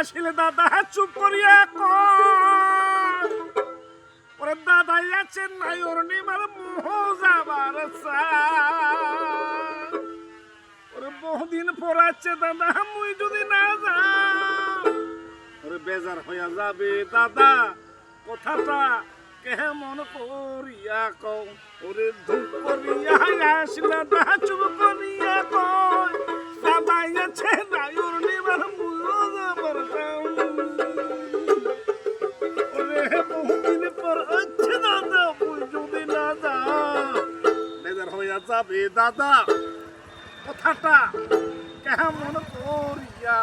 আসলে, দাদা, চুপ করিয়া কর ওরে দাদা আছে নাই ওর নিমার মোহ যাবার। ওরে বহুদিন দাদা, মুই যদি না যাও। ওরে বেজার হইয়া যাবে, দাদা, কথাটা কেমন করিয়া কও। ওরে ধূপ করিয়া দাদা হইয়া যাবে দাদা। কথাটা কেমন করিয়া